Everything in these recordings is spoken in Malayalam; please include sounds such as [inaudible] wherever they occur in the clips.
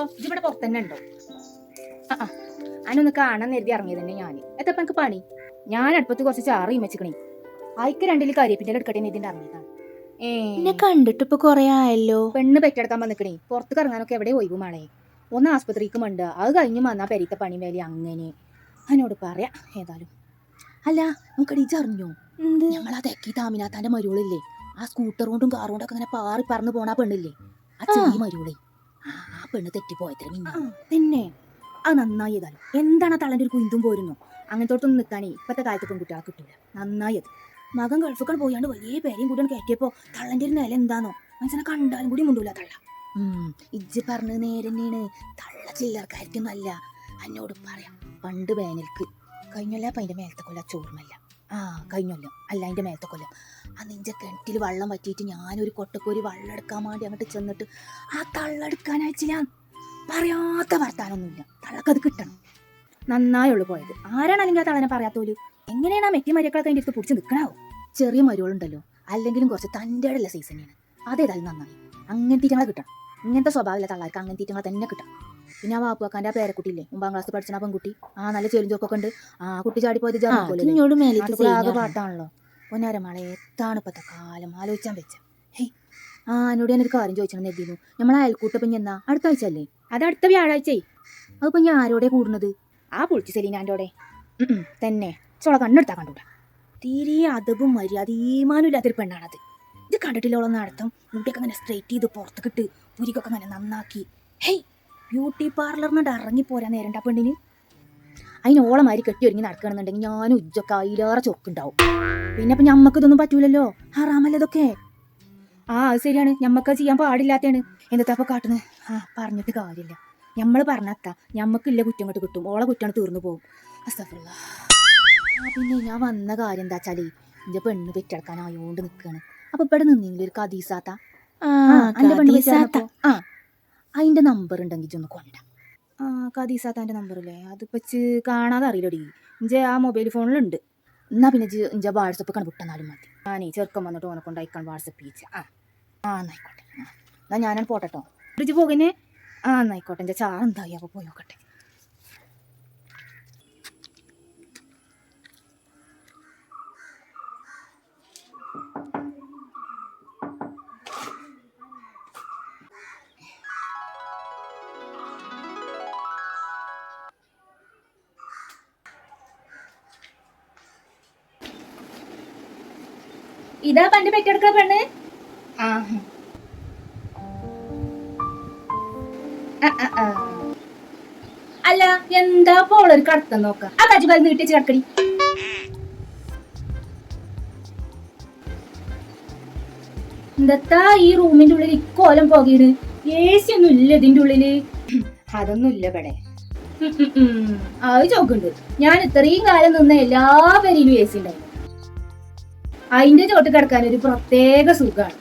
ഇല്ലല്ലോ ഇതിവിടെ പുറത്തന്നെ ഉണ്ടോ ആ ആ. അതിനൊന്ന് കാണാൻ നേരത്തെ ഇറങ്ങിയത് തന്നെ ഞാൻ. എത്തപ്പ എനിക്ക് പണി? ഞാൻ അടുപ്പത്ത് കുറച്ച് ചാറ് വെച്ചിക്കണേ ആയിക്ക് രണ്ടിൽ കരിയപ്പിന്റെ എടുക്കട്ടെ ഇതിന്റെ ഇറങ്ങിയതാണ്. എന്നെ കണ്ടിട്ട് ഇപ്പൊ കൊറേ ആയല്ലോ. പെണ്ണ് പെറ്റെടുക്കാൻ വന്നിക്കണേ. പുറത്ത് ഇറങ്ങാനൊക്കെ എവിടെ ഒഴിവ് മാണേ ഒന്ന് ആസ്പത്രിക്ക് മണ്ട്. അത് കഴിഞ്ഞ് വന്നാ പെരീത്ത പണി മേലെ അങ്ങനെ. അതിനോട് പറയാ ഏതായാലും. അല്ല നമുക്കടി അറിഞ്ഞോ ഞങ്ങൾ ആ തെക്കി താമിനാത്താന്റെ മരുകളില്ലേ ആ സ്കൂട്ടർ കൊണ്ടും കാറുകൊണ്ടൊക്കെ ഇങ്ങനെ പാറി പറന്ന് പോണാ പെണ്ണില്ലേ? ആ ചെറിയ മരുകളെ ആ പെണ്ണ് തെറ്റിപ്പോയത്ര പിന്നെ പിന്നെ? അത് നന്നായി എന്താണ് ആ തള്ളന്റെ ഒരു കുന്തും പോരുന്നു? അങ്ങനത്തോടത്തൊന്നും നിൽക്കാനേ ഇപ്പത്തെ കാലത്ത് പെൺകുട്ടികളെ കിട്ടൂല. നന്നായി മകൻ ഗൾഫുകൾ പോയാണ്ട് വലിയ പേരെയും കൂടി കയറ്റിയപ്പോ തള്ളന്റെ ഒരു നില എന്താണോ മനസ്സിനെ കണ്ടാലും കൂടി മുണ്ടൂല തള്ള. ഇജ്ജ് പറഞ്ഞത് നേരെ തന്നെയാണ്. തള്ള ചില്ലറക്കാരിക്കൊന്നും അല്ല എന്നോട് പറയാം പണ്ട് വേനൽക്ക്. കഴിഞ്ഞല്ല അപ്പം അതിന്റെ മേലത്തെ കൊല്ല ചോർമല്ല ആ കഴിഞ്ഞൊല്ലം. അല്ല അതിന്റെ മേലത്തെ കൊല്ലം. ആ നിന്റെ കിണറ്റിൽ വെള്ളം പറ്റിയിട്ട് ഞാനൊരു കൊട്ടക്കോരി വെള്ളം എടുക്കാൻ വേണ്ടി അങ്ങോട്ട് ചെന്നിട്ട് ആ തള്ളെടുക്കാൻ അയച്ചില്ല. പറയാത്ത വർത്താനൊന്നുമില്ല. തള്ളക്കത് കിട്ടണം. നന്നായുള്ളു പോയത്. ആരാണ് അല്ലെങ്കിൽ ആ തള്ളനെ പറയാത്തോൽ? എങ്ങനെയാണ് ആ മെറ്റി മരിയക്കളൊക്കെ അതിന്റെ അടുത്ത് പിടിച്ച് നിൽക്കണാവോ ചെറിയ മരുകളുണ്ടല്ലോ അല്ലെങ്കിലും കുറച്ച് തന്റെ ഇടയുള്ള സീസണിയാണ് അതേതായാലും നന്നായി. അങ്ങനത്തെ തീറ്റങ്ങളെ കിട്ടണം. ഇങ്ങനത്തെ സ്വഭാവമില്ല തള്ളാർക്ക് അങ്ങനെ തീറ്റങ്ങളെ തന്നെ കിട്ടണം. പിന്നെ ആ വാപ്പുവാക്കാന്റെ ആ പേരക്കുട്ടിയില്ലേ? ഒമ്പാം ക്ലാസ് പഠിച്ച ആ പെൺകുട്ടി. ആ നല്ല ചെറിയ ചോക്കൊക്കെ ഉണ്ട്. ആ കുട്ടി ചാടിപ്പോയത് ആകെ. പാട്ടാണല്ലോ. പൊന്നാരമാളെ എത്താണ് ഇപ്പത്തെ കാലം? ആലോചിച്ചാൻ വെച്ച. ഹേയ് ആ എന്നോട് ഞാനൊരു കാര്യം ചോദിച്ചണം എത്തിയിരുന്നു നമ്മളെ അയൽക്കൂട്ടപ്പം എന്നാ? അടുത്ത ആഴ്ച അല്ലേ? അത് അടുത്ത വ്യാഴാഴ്ച. അതിപ്പോ ഞാൻ ആരോടെ കൂടുന്നത്? ആ പൊളിച്ച് അവിടെ തന്നെ. ചോള കണ്ണെടുത്താ കണ്ടൂടാ. തീരെ അതവും മര്യാദ ഈമാനും ഇല്ലാത്തൊരു പെണ്ണാണത്. ഇത് കണ്ടിട്ടില്ലോളം നടത്തും. മുടിയൊക്കെ അങ്ങനെ സ്ട്രെയിറ്റ് ചെയ്ത് പുറത്തേക്കിട്ട് പുരിക്കൊക്കെ അങ്ങനെ നന്നാക്കി. ഹേയ് ബ്യൂട്ടി പാർലറിനോട് ഇറങ്ങി പോരാൻ നേരണ്ട പെണ്ണിന് അതിന് ഓളമാരി കെട്ടി ഒരുങ്ങി നടക്കണമെന്നുണ്ടെങ്കിൽ ഞാനും ഉജ്ജൊക്കെ അതിലേറെ ചൊക്കുണ്ടാവും. പിന്നെ അപ്പം ഞമ്മക്ക് ഇതൊന്നും പറ്റൂലല്ലോ? ഹറാമല്ല ഇതൊക്കെ? ആ അത് ശരിയാണ്. ഞമ്മക്ക് ചെയ്യാൻ പാടില്ലാത്തതാണ്. എന്താ അപ്പോൾ കാട്ടുന്നത് ആ പറഞ്ഞിട്ട് കാര്യമില്ല. നമ്മൾ പറഞ്ഞത്താ ഞമ്മക്കില്ല കുറ്റം കൊണ്ട് കിട്ടും. ഓളെ കുറ്റാണ് തീർന്നു പോകും. അസ്തഫുള്ള ആ പിന്നെ ഞാൻ വന്ന കാര്യം എന്താ വെച്ചാൽ എന്റെ പെണ്ണ് പെറ്റെടുക്കാനായോണ്ട് നിൽക്കുകയാണ് അപ്പം ഇവിടെ നിന്നെങ്കിലും ഒരു കദീസാത്ത? ആ, പെണ്ണ് ആ. അതിന്റെ നമ്പർ ഉണ്ടെങ്കിൽ ഒന്ന് കൊണ്ട. ആ കദീസാത്താന്റെ നമ്പറല്ലേ വെച്ച് കാണാതെ അറിയില്ലടി. ഇഞ്ചെ ആ മൊബൈൽ ഫോണിലുണ്ട് എന്നാ പിന്നെ ഇഞ്ച വാട്സപ്പ് കണ്ട് വിട്ടെന്നാലും മതി. ഞാനേ ചെറുക്കം വന്നിട്ട് ഓനെ കൊണ്ട് അയക്കാൻ വാട്സപ്പ് ചെയ്യിച്ച. ആ. ആ എന്നായിക്കോട്ടെ ആ. എന്നാ ഞാനാണ് പോട്ടെട്ടോ. ഇടിച്ച് പോകുന്നേ ആ എന്നായിക്കോട്ടെ എന്റെ ചാറ് എന്തായി? അപ്പോൾ പോയി ഇതാ പണ്ട് പെറ്റെടുക്ക പെണ്ണ്. അല്ല എന്താ പോളൊരു കടത്തം നോക്ക. ആ കജുകാൽ നീട്ടി കിടക്കടി. എന്താ ഈ റൂമിന്റെ ഉള്ളിൽ ഇക്കോലം പോകീട് എ സി ഒന്നും ഇല്ല ഇതിന്റെ ഉള്ളിൽ. അതൊന്നും ഇല്ല ഇവിടെ. അത് ചോക്കുണ്ട് ഞാൻ ഇത്രയും കാലം നിന്ന എല്ലാ പേരിലും എ സി ഉണ്ടായിരുന്നു. അതിന്റെ ചോട്ട് കിടക്കാൻ ഒരു പ്രത്യേക സുഖമാണ്.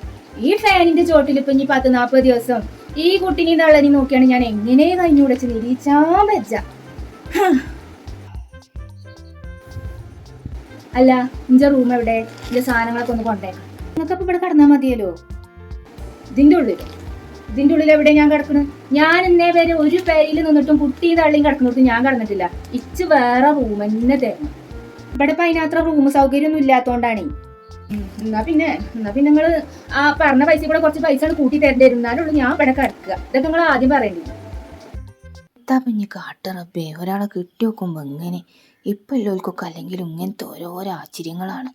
ഈ ഫാനിന്റെ ചോട്ടിൽ ഇപ്പൊ ഇനി പത്ത് നാൽപ്പത് ദിവസം ഈ കുട്ടിനെ തള്ളനി നോക്കിയാണ് ഞാൻ എങ്ങനെ കഴിഞ്ഞുടച്ച് നിരീച്ചാൻ വെച്ച അല്ല ഇന്റെ റൂം എവിടെ? ഇന്റെ സാധനങ്ങളൊക്കെ ഒന്ന് കൊണ്ടേക്കാം. നിങ്ങൾക്ക് അപ്പൊ ഇവിടെ കിടന്നാ മതിയല്ലോ? ഇതിന്റെ ഉള്ളിൽ. ഇതിന്റെ ഉള്ളിൽ എവിടെ ഞാൻ കിടക്കുന്നത് ഞാൻ ഇന്നേ വരെ ഒരു പേരിൽ നിന്നിട്ടും കുട്ടിയും തള്ളിയും കിടക്കുന്നിട്ട് ഞാൻ കിടന്നിട്ടില്ല. ഇച്ച് വേറെ റൂം എന്നെ തരണം ഇവിടെ ഇപ്പൊ റൂം സൗകര്യം ഒന്നും എന്നാ പിന്നെ എന്നാ പിന്നെ നിങ്ങൾ ആ പറഞ്ഞ പൈസ കൂടെ കുറച്ച് പൈസ കൂട്ടി തരേണ്ടി ഇരുന്നാലുള്ളൂ ഞാൻ ഇവിടെ കിടക്കുക. ഇതൊക്കെ നിങ്ങൾ ആദ്യം പറയേണ്ടി എന്താ പിന്നെ കാട്ടറപ്പേ ഒരാളെ കിട്ടി നോക്കുമ്പോ ഇങ്ങനെ ഇപ്പൊ എല്ലാവർക്കൊക്കെ അല്ലെങ്കിൽ ഇങ്ങനത്തെ ഓരോരോ ആശ്ചര്യങ്ങളാണ്.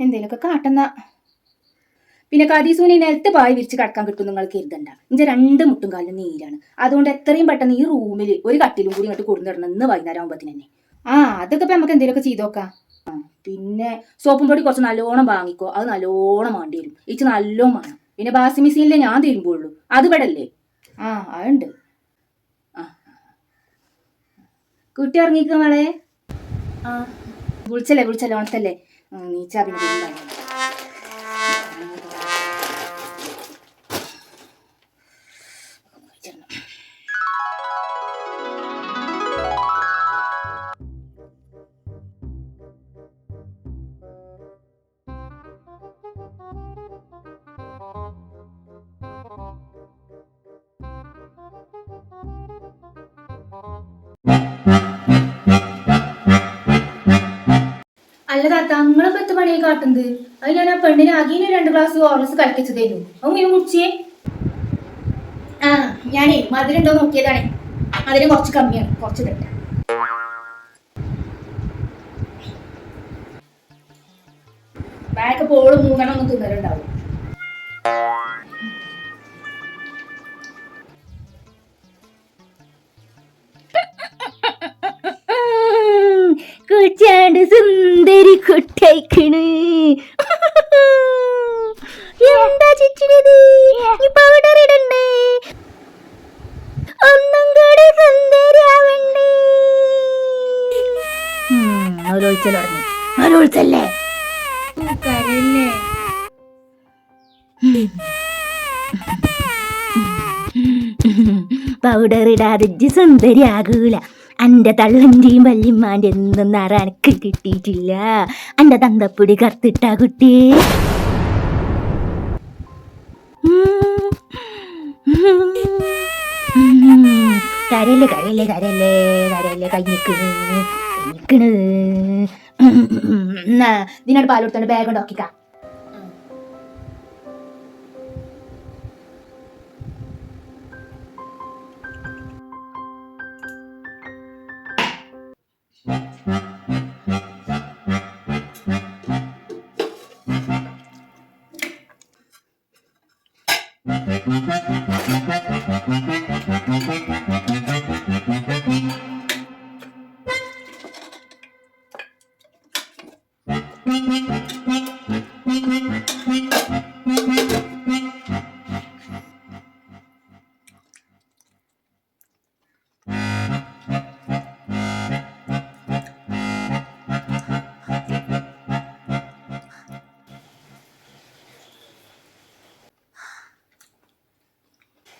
എന്തേലൊക്കെ കാട്ടുന്ന. പിന്നെ കദീസൂനി നിലത്ത് പായി വിരിച്ച് കിടക്കാൻ കിട്ടും നിങ്ങൾ കരുതണ്ട. ഇഞ്ച രണ്ട് മുട്ടും കാലിന് നീരാണ്. അതുകൊണ്ട് എത്രയും പെട്ടെന്ന് ഈ റൂമിൽ ഒരു കട്ടിലും കൂടി ഇങ്ങോട്ട് കൊടുന്നിടണം ഇന്ന് വൈകുന്നേരം ആകുമ്പത്തിന് തന്നെ ആ അതൊക്കെ ഇപ്പൊ നമുക്ക് എന്തെങ്കിലുമൊക്കെ ചെയ്തോക്കാം പിന്നെ സോപ്പും പൊടി കുറച്ച് നല്ലോണം വാങ്ങിക്കോ. അത് നല്ലോണം വേണ്ടി വരും. ഇച്ച് നല്ലോണം വേണം. പിന്നെ ബാസി മിസീനിലെ ഞാൻ തീരുമ്പോഴുള്ളൂ അത് ഇവിടെ അല്ലേ ആ അതുണ്ട് കുട്ടി ഇറങ്ങിക്കോ മോളെ? ആ വിളിച്ചല്ലേ വിളിച്ചല്ലേ ഓണത്തല്ലേ? നീച്ചാ പിന്നെ ഇതൊന്നും പത്ത് മണി കാട്ടുന്നത്. അത് ഞാൻ ആ പെണ്ണിന് അകീന് രണ്ട് ഗ്ലാസ് ഓറൽസ് കലക്കിച്ചതായിരുന്നു അത് മീൻ കുടിച്ചേ ആ ഞാനേ മധുരം ഉണ്ടോ നോക്കിയതാണേ. അതിന് കുറച്ച് കമ്മിയാണ് കുറച്ച് തട്ട ബാക്ക് പോൾ മൂന്നെണ്ണം ഒന്നും തിന്നലുണ്ടാവും. കുട്ടൈക്കണ് എന്താ ചിച്ചിനത് ഈ പൗഡർ ഇടണ്ടേ? ഒന്നും കൂടി സുന്ദരിയാവണ്ടേ. കരല്ലേ പൗഡർ ഇടാതെ സുന്ദരിയാകൂല. അന്റെ തള്ളന്റെയും വല്യമ്മാന്റെ ഒന്നും നിറ എനിക്ക് കിട്ടിയിട്ടില്ല. എന്റെ തന്തപ്പൊടി കറുത്തിട്ട കുട്ടി. കരയല്ലേ കരയല്ലേ കരയല്ലേ കരയല്ലേ കഴിഞ്ഞിക്കണ് നിന്നോട് എന്നാ ഇതിനോട് പാൽ കൊടുത്തോണ്ട് ബാഗ് ഉണ്ടാക്കിക്ക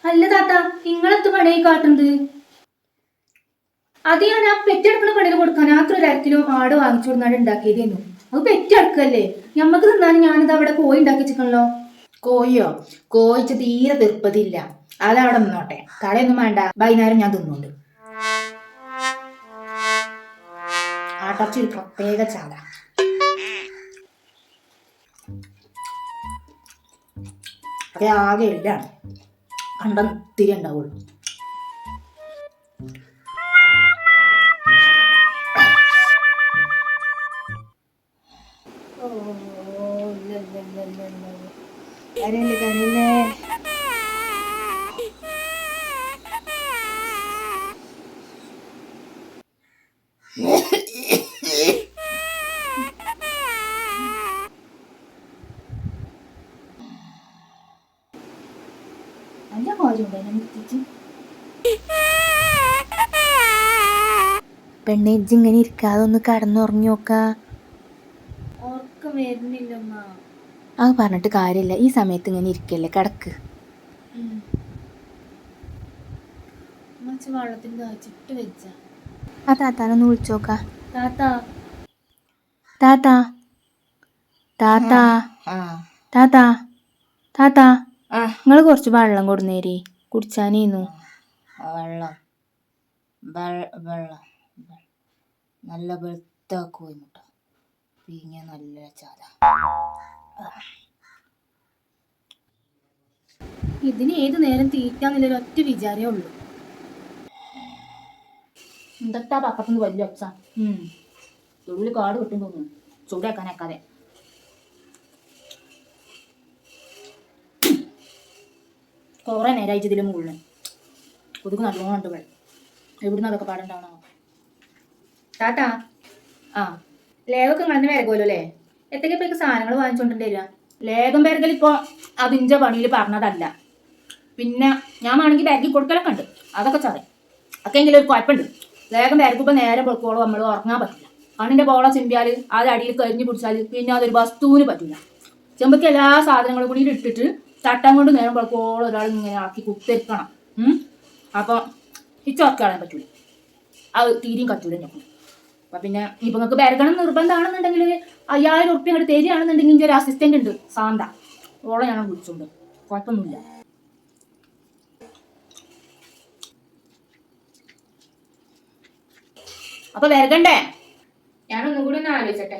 അല്ല താത്ത നിങ്ങളെത്ത് പണിയായി കാട്ടുന്നത് അത് ഞാൻ ആ പെറ്റെടുക്കുന്ന പണിയിൽ കൊടുക്കാൻ ആ ഒരു ആട് വാങ്ങിച്ചു കൊടുന്നാണ് ഉണ്ടാക്കിയതേന്നു അത് പെറ്റെടുക്കല്ലേ ഞമ്മക്ക് തിന്നാൻ ഞാനിത് അവിടെ കോഴി ഉണ്ടാക്കി വെച്ചിക്കണല്ലോ കോഴിയോ? കോഴിച്ച് തീരെ തീർപ്പതില്ല. അതവിടെ നിന്നോട്ടെ. കടയൊന്നും വേണ്ട. വൈകുന്നേരം ഞാൻ തിന്നുണ്ട്. ആട്ടർച്ചി ഒരു പ്രത്യേക ചാല. അതെ ആകെ എല്ലാണ്. കണ്ട തിരി ഉണ്ടാവുള്ളൂ. ഓ ഇല്ല ഇല്ല ഇല്ല ഇല്ല കരയില്ലേ കരയില്ലേ പെണ്ണെ ഇങ്ങനെ ഇരിക്കാതെ ഒന്ന് കടന്നുറങ്ങി നോക്കാ. ഓർക്കം വരുന്നില്ലമ്മ. അത് പറഞ്ഞിട്ട് കാര്യമില്ല ഈ സമയത്ത് ഇങ്ങനെ ഇരിക്കല്ലേ കിടക്ക്. ആ താത്താനൊന്ന് വിളിച്ചോക്കാ താത്താ. താത്താ. താത്താ. താത്താ. താത്ത. നിങ്ങൾ കുറച്ച് വെള്ളം കൊടുന്നേരി. കുടിച്ചാനേന്നു. വെള്ളം വെള്ള- നല്ല വെളുത്ത കോഴിമുട്ട. പീങ്ങിയ നല്ല ചാല. ഇതിന് ഏത് നേരം തീറ്റാന്നുള്ളൊരു ഒറ്റ വിചാരേ ഉള്ളൂ. എന്തൊക്കെ പക്കത്തുനിന്ന് വലിയ ഒച്ച? തുള്ളി കാട് കിട്ടും തോന്നുന്നു. ചൂടാക്കാനേക്കാതെ. കുറെ നേരമായിട്ട് ഇതിൽ മുകളിൽ കൊതുക് നല്ലോണം ഉണ്ട് വെള്ളം എവിടുന്ന് അതൊക്കെ പാടുണ്ടാവണോ താത്ത ആ. ലേവൊക്കെ ഇങ്ങനെ വരകുമല്ലോ അല്ലേ? എത്രയ്ക്ക് ഇപ്പൊ സാധനങ്ങൾ വാങ്ങിച്ചോണ്ടിട്ട് വരിക ലേഖം പേരുകൾ ഇപ്പോൾ അതിന്റെ പണിയിൽ പറഞ്ഞതല്ല. പിന്നെ ഞാൻ വേണമെങ്കിൽ ബാഗിൽ കൊടുക്കലൊക്കെ ഉണ്ട് അതൊക്കെ ചറി ഒക്കെ എങ്കിലും ഒരു കുഴപ്പമുണ്ട് ലേഖം പേരക്കുമ്പോൾ നേരെ വെളുക്കോളം നമ്മൾ ഉറങ്ങാൻ പറ്റില്ല. കണ്ണിന്റെ പോള ചിമ്പിയാൽ അത് അടിയിൽ കരിഞ്ഞ് പിടിച്ചാൽ പിന്നെ അതൊരു വസ്തുവിന് പറ്റില്ല ചെമ്പക്ക് എല്ലാ സാധനങ്ങളും കൂടി ഇട്ടിട്ട് തട്ടം കൊണ്ട് നേരം വെളുക്കോളം ഒരാൾ ഇങ്ങനെ ആക്കി കുത്തിരിക്കണം. അപ്പോൾ ഈ ചോർക്ക് കളയാൻ പറ്റൂല അത് തീരെയും കത്തൂല ഞങ്ങൾ അപ്പൊ പിന്നെ ഇപ്പൊ നിങ്ങൾക്ക് ബേരക്കണം നിർബന്ധമാണെന്നുണ്ടെങ്കിൽ അയ്യായിരം ഉറുപ്പ്യ അങ്ങോട്ട് തരികയാണെന്നുണ്ടെങ്കിൽ എന്റെ ഒരു അസിസ്റ്റന്റ് ഉണ്ട് സാന്ത. ഓളെ ഞാൻ വിളിച്ചുകൊണ്ട് കുഴപ്പമൊന്നുമില്ല അപ്പൊ വരകണ്ടേ? ഞാനൊന്നും കൂടി ഒന്ന് ആലോചിച്ചട്ടെ.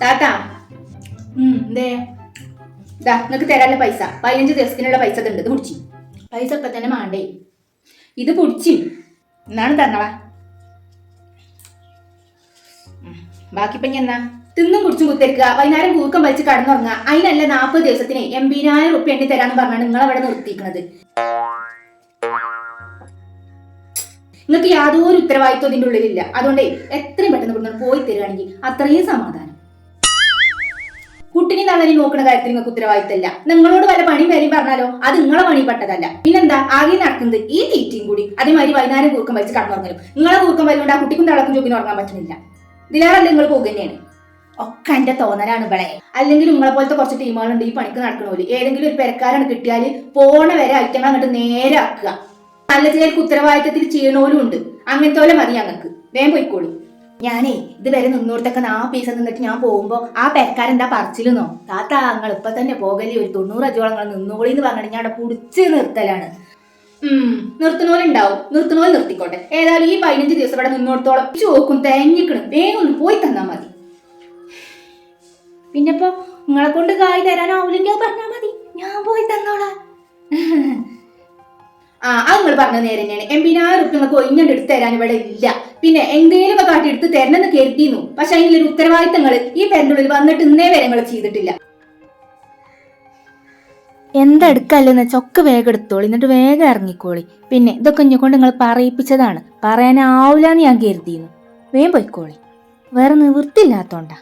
താത്താ എന്തേ? ഇതാ തരാനുള്ള പൈസ. പതിനഞ്ച് ദിവസത്തിനുള്ള പൈസ ഉണ്ട്. ഇത് പിടിച്ചി പൈസ ഇപ്പൊ തന്നെ മാണ്ടേ. ഇത് പിടിച്ചു എന്നാണ് തന്നള? ബാക്കി പഞ്ഞ എന്നാ? തിന്നും കുടിച്ചും കുത്തിരിക്കുക. വൈകുന്നേരം കൂക്കം വലിച്ച് കടന്നുറങ്ങുക. അതിനല്ല നാൽപ്പത് ദിവസത്തിന് എൺപതിനായിരം റുപ്യ എണ്ണി തരാന്ന് പറഞ്ഞാണ് നിങ്ങൾ അവിടെ നിർത്തിയിരിക്കുന്നത് നിങ്ങൾക്ക് യാതൊരു ഉത്തരവാദിത്വം ഇതിന്റെ ഉള്ളിലില്ല. അതുകൊണ്ട് എത്രയും പെട്ടെന്ന് പോയി തരുകയാണെങ്കിൽ അത്രയും സമാധാനം. കുട്ടിനെ തള്ളനെ നോക്കുന്ന കാര്യത്തിൽ നിങ്ങൾക്ക് ഉത്തരവാദിത്തമില്ല. നിങ്ങളോട് വല്ല പണി വരെയും പറഞ്ഞാലോ അത് നിങ്ങളെ പണി പെട്ടതല്ല പിന്നെന്താ ആകെ നടക്കുന്നത് ഈ തീറ്റയും കൂടി അതേമാതിരി വൈകുന്നേരം കൂർക്കം വലിച്ച് കടന്നുറങ്ങലും നിങ്ങളെ കൂർക്കം വരുന്നുണ്ട് ആ കുട്ടിക്കും തളക്കും ചോദിക്കുന്ന ഉറങ്ങാൻ പറ്റുന്നില്ല. ഇതിലേറല്ല നിങ്ങൾ പോകുക ഒക്കെ എന്റെ തോന്നലാണ് ഇവിടെ അല്ലെങ്കിൽ നിങ്ങളെ പോലത്തെ കുറച്ച് ടീമുകളുണ്ട് ഈ പണിക്ക് നടക്കണോൽ. ഏതെങ്കിലും ഒരു പെരക്കാരാണ് കിട്ടിയാൽ പോണ വരെ ഐറ്റങ്ങൾ അങ്ങോട്ട് നേരെ ആക്കുക നല്ല ചിലർക്ക് ഉത്തരവാദിത്തത്തിൽ ചെയ്യണോലും ഉണ്ട്. അങ്ങനത്തെ പോലെ മതി ഞങ്ങൾക്ക്. വേഗം പോയിക്കോളൂ. ഞാനേ ഇത് വരെ നിന്നോടത്തൊക്കെ നാ പീസ് നിന്നിട്ട് ഞാൻ പോകുമ്പോ ആ പെരക്കാരെന്താ പറച്ചിലെന്നോ താത്ത നിങ്ങൾ ഇപ്പൊ തന്നെ പോകല്ലേ ഒരു തൊണ്ണൂറ് അജോളങ്ങൾ നിന്നോളിന്ന് പറഞ്ഞിട്ട് ഞാൻ അവിടെ പുടിച്ച് നിർത്തലാണ്. ഉം നിർത്തുന്നോലുണ്ടാവും നിർത്തുന്നോൽ നിർത്തിക്കോട്ടെ. ഏതായാലും ഈ പതിനഞ്ച് ദിവസം ഇവിടെ നിന്നോടത്തോളം ചോക്കും തേങ്ങിക്കണം വേഗം ഒന്ന് പോയി തന്നാ മതി. പിന്നെപ്പോ നിങ്ങളെ കൊണ്ട് കായ് തരാനാവില്ലെങ്കിൽ പറഞ്ഞാ മതി. ഞാൻ പോയി തന്നോളാം. [laughs] ആ അത് നിങ്ങൾ പറഞ്ഞത് നേരം തന്നെയാണ് എൺപതിനായിരം റുപ്യ നിങ്ങൾക്ക് ഒഴിഞ്ഞണ്ട് എടുത്ത് തരാൻ ഇവിടെ ഇല്ല. പിന്നെ എന്തെങ്കിലും ഒക്കെ കാട്ടി എടുത്ത് തരണമെന്ന് കരുതിയിരുന്നു. പക്ഷെ അതിലൊരു ഉത്തരവാദിത്തങ്ങൾ ഈ പെരുന്നുള്ളിൽ വന്നിട്ട് ഇന്നേ വരെ നിങ്ങൾ ചെയ്തിട്ടില്ല. എന്തെടുക്കല്ലെന്ന് ചൊക്ക് വേഗം എടുത്തോളി. എന്നിട്ട് വേഗം ഇറങ്ങിക്കോളി. പിന്നെ ഇതൊക്കെ എന്നെ കൊണ്ട് നിങ്ങൾ പറയിപ്പിച്ചതാണ്. പറയാനാവൂലെന്ന് ഞാൻ കരുതിയിരുന്നു. വേഗം പോയിക്കോളി. വേറെ നിവൃത്തില്ലാത്തോണ്ടാ